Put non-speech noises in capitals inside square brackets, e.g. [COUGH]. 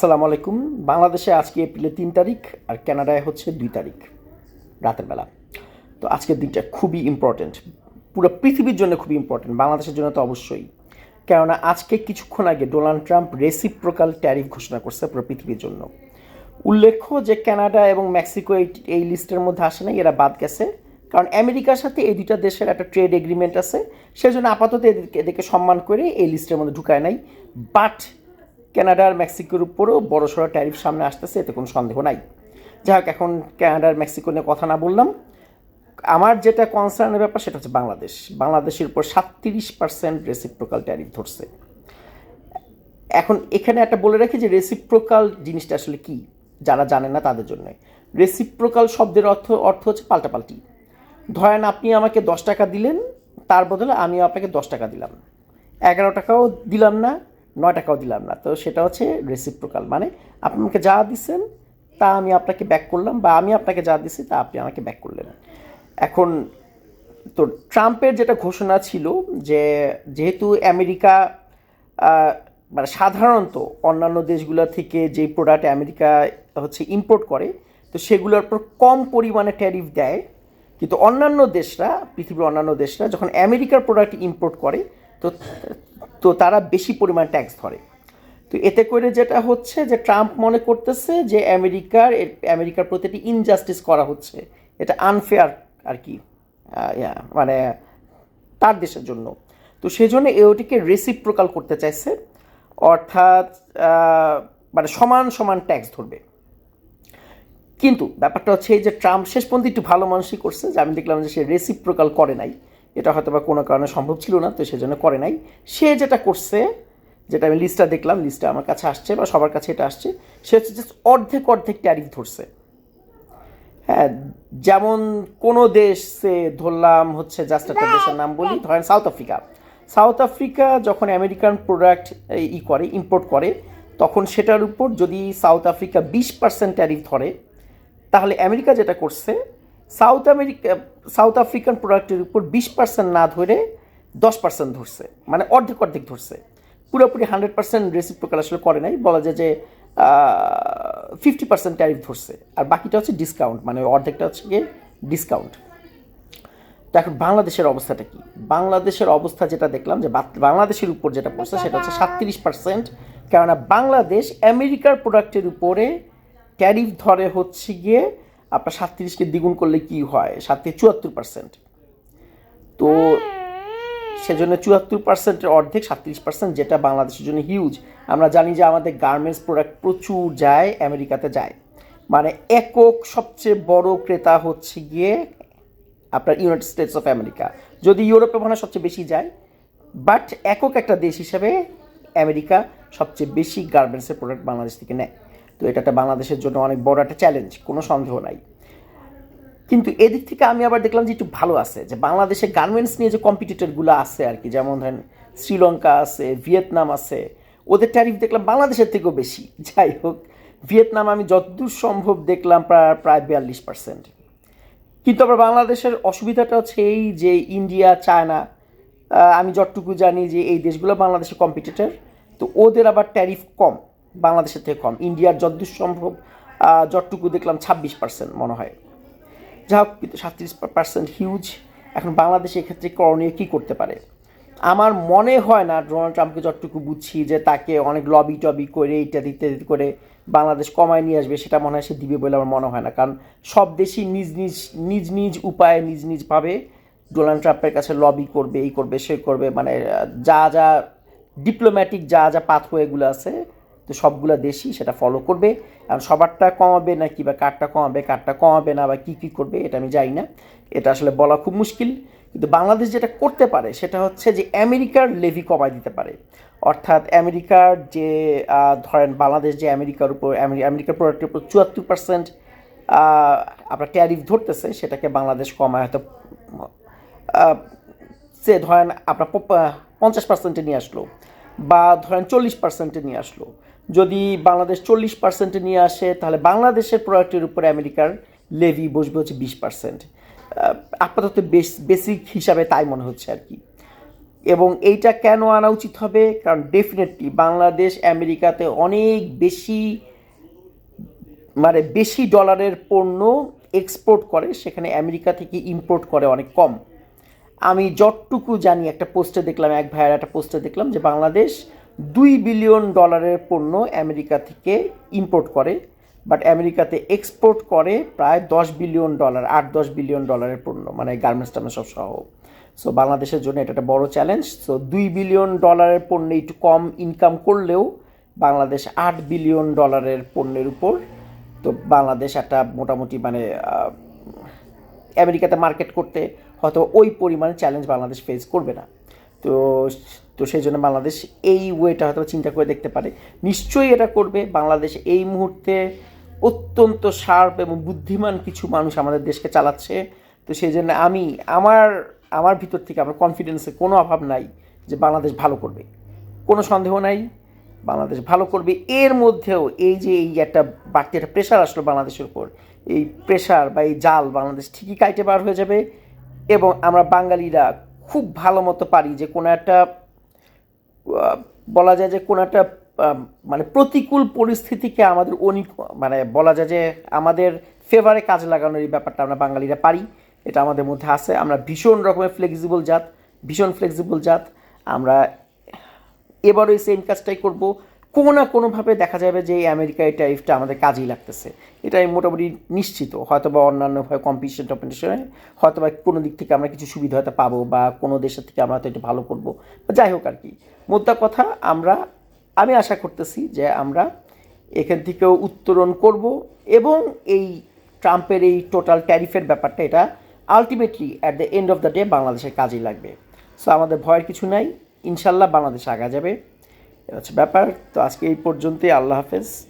আসসালামু আলাইকুম। বাংলাদেশে আজকে এপ্রিলের তিন তারিখ আর কানাডায় হচ্ছে দুই তারিখ, রাতের বেলা। তো আজকের দিনটা খুবই ইম্পর্ট্যান্ট পুরো পৃথিবীর জন্য খুবই ইম্পর্ট্যান্ট বাংলাদেশের জন্য তো অবশ্যই। কেননা আজকে কিছুক্ষণ আগে ডোনাল্ড ট্রাম্প রেসিপ্রোকাল ট্যারিফ ঘোষণা করছে পুরো পৃথিবীর জন্য। উল্লেখ্য যে কানাডা এবং মেক্সিকো এই এই লিস্টের মধ্যে আসে নাই, এরা বাদ গেছে। কারণ আমেরিকার সাথে এই দুইটা দেশের একটা ট্রেড এগ্রিমেন্ট আছে, সেজন্য আপাতত এদেরকে এদেরকে সম্মান করে এই লিস্টের মধ্যে ঢুকায় নাই। বাট কানাডার মেক্সিকোর উপরেও বড় সড়ো ট্যারিফ সামনে আসতেছে, এতে কোনো সন্দেহ নাই। যাই হোক, এখন কানাডার মেক্সিকো নিয়ে কথা না বললাম। আমার যেটা কনসার্নের ব্যাপার, সেটা হচ্ছে বাংলাদেশ। বাংলাদেশের উপর সাতত্রিশ পার্সেন্ট রেসিপ্রোকাল ট্যারিফ ধরছে। এখন এখানে একটা বলে রাখি যে রেসিপ্রোকাল জিনিসটা আসলে কি, যারা জানে না তাদের জন্য। রেসিপ্রোকাল শব্দের অর্থ অর্থ হচ্ছে পাল্টাপাল্টি। ধরেন আপনি আমাকে দশ টাকা দিলেন, তার বদলে আমিও আপনাকে দশ টাকা দিলাম। এগারো টাকাও দিলাম না নয় টাকাও দিলাম না। তো সেটা হচ্ছে রেসিপ্রোকাল মানে আপনি আমাকে যা দিচ্ছেন তা আমি আপনাকে ব্যাক করলাম বা আমি আপনাকে যা দিচ্ছি তা আপনি আমাকে ব্যাক করলেন। এখন তো ট্রাম্পের যেটা ঘোষণা ছিল যে যেহেতু আমেরিকা মানে সাধারণত অন্যান্য দেশগুলো থেকে যে প্রোডাক্ট আমেরিকা হচ্ছে ইম্পোর্ট করে, তো সেগুলোর উপর কম পরিমাণে ট্যারিফ দেয়। কিন্তু অন্যান্য দেশরা, পৃথিবীর অন্যান্য দেশরা যখন আমেরিকার প্রোডাক্ট ইম্পোর্ট করে তো তো তারা বেশি পরিমাণ ট্যাক্স ধরে। তো এতে করে যেটা হচ্ছে যে ট্রাম্প মনে করতেছে যে আমেরিকার আমেরিকার প্রতিটি ইনজাস্টিস করা হচ্ছে। এটা আনফেয়ার আর কি মানে তার দেশের জন্য। তো সেই জন্য এ ওটিকে রেসিপ্রোকাল করতে চাইছে। অর্থাৎ মানে সমান সমান ট্যাক্স ধরবে। কিন্তু ব্যাপারটা হচ্ছে এই যে ট্রাম্প শেষ পর্যন্ত একটু ভালো মানুষই করছে, যে আমি দেখলাম যে সে রেসিপ্রোকাল করে নাই। এটা হয়তো বা কোনো কারণে সম্ভব ছিল না তো সেজন্য করে নাই। সে যেটা করছে যেটা আমি লিস্টটা দেখলাম লিস্টটা আমার কাছে আসছে বা সবার কাছে এটা আসছে সে হচ্ছে জাস্ট অর্ধেক অর্ধেক ট্যারিফ ধরছে। হ্যাঁ যেমন কোনো দেশে ধরলাম হচ্ছে জাস্ট একটা দেশের নাম বলি ধরেন সাউথ আফ্রিকা সাউথ আফ্রিকা যখন আমেরিকান প্রোডাক্ট ই করে ইম্পোর্ট করে তখন সেটার উপর যদি সাউথ আফ্রিকা বিশ পার্সেন্ট ট্যারিফ ধরে তাহলে আমেরিকা যেটা করছে সাউথ আমেরিকা, সাউথ আফ্রিকান প্রোডাক্টের উপর বিশ পার্সেন্ট না ধরে দশ পার্সেন্ট ধরছে মানে অর্ধেক অর্ধেক ধরছে। পুরোপুরি হান্ড্রেড পার্সেন্ট রেসিপ্রোকাল আসলে করে নাই, বলা যায় যে ফিফটি পার্সেন্ট ট্যারিফ ধরছে। আর বাকিটা হচ্ছে ডিসকাউন্ট মানে অর্ধেকটা হচ্ছে গিয়ে ডিসকাউন্ট তো এখন বাংলাদেশের অবস্থাটা কি? বাংলাদেশের অবস্থা যেটা দেখলাম, যে বাংলাদেশের উপর যেটা পড়ছে, সেটা হচ্ছে সাতত্রিশ পার্সেন্ট কেননা বাংলাদেশ আমেরিকার প্রোডাক্টের উপরে ট্যারিফ ধরে হচ্ছে গিয়ে আপনার সাতত্রিশকে দ্বিগুণ করলে কি হয়? সাতত্রিশ, চুয়াত্তর পার্সেন্ট তো সেজন্য চুয়াত্তর পার্সেন্টের অর্ধেক, সাতত্রিশ পার্সেন্ট যেটা বাংলাদেশের জন্য হিউজ আমরা জানি যে আমাদের গার্মেন্টস প্রোডাক্ট প্রচুর যায়, আমেরিকাতে যায়। মানে একক সবচেয়ে বড় ক্রেতা হচ্ছে গিয়ে আপনার ইউনাইটেড স্টেটস অফ আমেরিকা যদি ইউরোপে মনে হয় সবচেয়ে বেশি যায় বাট একক একটা দেশ হিসেবে আমেরিকা সবচেয়ে বেশি গার্মেন্টসের প্রোডাক্ট বাংলাদেশ থেকে নেয়। তো এটা একটা বাংলাদেশের জন্য অনেক বড় একটা চ্যালেঞ্জ কোনো সন্দেহ নাই। কিন্তু এদিক থেকে আমি আবার দেখলাম যে একটু ভালো আছে, যে বাংলাদেশে গার্মেন্টস নিয়ে যে কম্পিটিটরগুলো আছে আর কি, যেমন ধরেন শ্রীলঙ্কা আছে, ভিয়েতনাম আছে, ওদের ট্যারিফ দেখলাম বাংলাদেশের থেকেও বেশি। [LAUGHS] যাই হোক, ভিয়েতনাম আমি যতদূর সম্ভব দেখলাম প্রায় প্রায় বিয়াল্লিশ পার্সেন্ট কিন্তু আবার বাংলাদেশের অসুবিধাটা হচ্ছে এই যে ইন্ডিয়া, চায়না আমি যতটুকু জানি যে এই দেশগুলো বাংলাদেশের কম্পিটিটর তো ওদের আবার ট্যারিফ কম। বাংলাদেশের থেকে কম। ইন্ডিয়ার যতদূর সম্ভব যতটুকু দেখলাম, ছাব্বিশ পার্সেন্ট মনে হয়। যা হোক সাতত্রিশ পার্সেন্ট হিউজ এখন বাংলাদেশ এক্ষেত্রে করণীয় কী করতে পারে? আমার মনে হয় না ডোনাল্ড ট্রাম্পকে যতটুকু বুঝছি যে তাকে অনেক লবি টবি করে, ইত্যাদি ইত্যাদি করে বাংলাদেশ কমায় নিয়ে আসবে, সেটা মনে হয় সে দিবে বলে আমার মনে হয় না। কারণ সব দেশই নিজ নিজ নিজ নিজ উপায়ে নিজ নিজভাবে ডোনাল্ড ট্রাম্পের কাছে লবি করবে, এই করবে, সে করবে মানে যা যা ডিপ্লোম্যাটিক যা যা পাথওয়েগুলো আছে তো সবগুলো দেশই সেটা ফলো করবে। আর সবারটা কমাবে না কি বা কারটা কমাবে কারটা কমাবে না বা কী কী করবে, এটা আমি জানি না। এটা আসলে বলা খুব মুশকিল। কিন্তু বাংলাদেশ যেটা করতে পারে সেটা হচ্ছে যে আমেরিকার লেভি কমায় দিতে পারে। অর্থাৎ আমেরিকার যে ধরেন বাংলাদেশ যে আমেরিকার উপর আমেরিকার প্রোডাক্টের উপর চুয়াত্তর পার্সেন্ট আপনার ট্যারিফ ধরতেছে, সেটাকে বাংলাদেশ কমায় হয়তো সে ধরেন আপনার পঞ্চাশ পার্সেন্টে নিয়ে আসলো বা ধরেন চল্লিশ পার্সেন্টে নিয়ে আসলো। যদি বাংলাদেশ চল্লিশ পার্সেন্টে নিয়ে আসে, তাহলে বাংলাদেশের প্রোডাক্টের উপরে আমেরিকার লেভি বসবে হচ্ছে বিশ পার্সেন্ট আপাতত বেস বেসিক হিসাবে তাই মনে হচ্ছে আর কি। এবং এইটা কেন আনা উচিত হবে? কারণ ডেফিনেটলি বাংলাদেশ আমেরিকাতে অনেক বেশি মানে বেশি ডলারের পণ্য এক্সপোর্ট করে, সেখানে আমেরিকা থেকে ইম্পোর্ট করে অনেক কম। আমি যতটুকু জানি, একটা পোস্টে দেখলাম, এক ভাইয়ের একটা পোস্টে দেখলাম যে বাংলাদেশ দুই বিলিয়ন ডলারের পণ্য আমেরিকা থেকে ইম্পোর্ট করে বাট আমেরিকাতে এক্সপোর্ট করে প্রায় দশ বিলিয়ন ডলার, আট দশ বিলিয়ন ডলারের পণ্য মানে গার্মেন্টস টার্মেন্টস সব সহ। সো বাংলাদেশের জন্য এটা একটা বড় চ্যালেঞ্জ সো দুই বিলিয়ন ডলারের পণ্যে একটু কম ইনকাম করলেও বাংলাদেশ আট বিলিয়ন ডলারের পণ্যের উপর, তো বাংলাদেশ একটা মোটামুটি মানে আমেরিকাতে মার্কেট করতে হয়তো ওই পরিমাণ চ্যালেঞ্জ বাংলাদেশ ফেস করবে না। তো তো সেই জন্য বাংলাদেশ এই ওয়েটা হয়তো চিন্তা করে দেখতে পারে। নিশ্চয়ই এটা করবে। বাংলাদেশ এই মুহূর্তে অত্যন্ত শার্প এবং বুদ্ধিমান কিছু মানুষ আমাদের দেশকে চালাচ্ছে। তো সেই জন্য আমি, আমার আমার ভিতর থেকে আমার কনফিডেন্সে কোনো অভাব নাই যে বাংলাদেশ ভালো করবে। কোনো সন্দেহ নাই, বাংলাদেশ ভালো করবে। এর মধ্যেও এই যে এই একটা বাড়তি একটা প্রেশার আসলো বাংলাদেশের উপর, এই প্রেশার বা এই জাল বাংলাদেশ ঠিকই কাইটে বার হয়ে যাবে এবং আমরা বাঙালিরা খুব ভালো মতো পারি যে কোনো একটা বলা যায় যে কোনো একটা মানে প্রতিকূল পরিস্থিতিকে আমাদের অনেক মানে বলা যায় যে আমাদের ফেভারে কাজ লাগানোর এই ব্যাপারটা আমরা বাঙালিরা পারি। এটা আমাদের মধ্যে আছে। আমরা ভীষণ রকমের ফ্লেক্সিবল জাত, ভীষণ ফ্লেক্সিবল জাত। আমরা এবারও এই সেম কাজটাই করব। কোনো না কোনোভাবে দেখা যাবে যে এই আমেরিকা এই টাইপটা আমাদের কাজেই লাগতেছে। এটা আমি মোটামুটি নিশ্চিত। হয়তো বা অন্যান্যভাবে কম্পিটিশন টম্পিটিশনে হয়তো বা কোনো দিক থেকে আমরা কিছু সুবিধা হয়তো পাবো বা কোনো দেশের থেকে আমরা হয়তো একটু ভালো করব। যাই হোক আর কি মোদ্দা কথা, আমরা, আমি আশা করতেছি যে আমরা এখান থেকেও উত্তরণ করব এবং এই ট্রাম্পের এই টোটাল ট্যারিফের ব্যাপারটা, এটা ultimately at the end of the day বাংলাদেশের কাজেই লাগবে। সো আমাদের ভয়ের কিছু নাই। ইনশাল্লাহ বাংলাদেশ আগা যাবে। এটা হচ্ছে ব্যাপার। তো আজকে এই পর্যন্তই। আল্লাহ হাফেজ।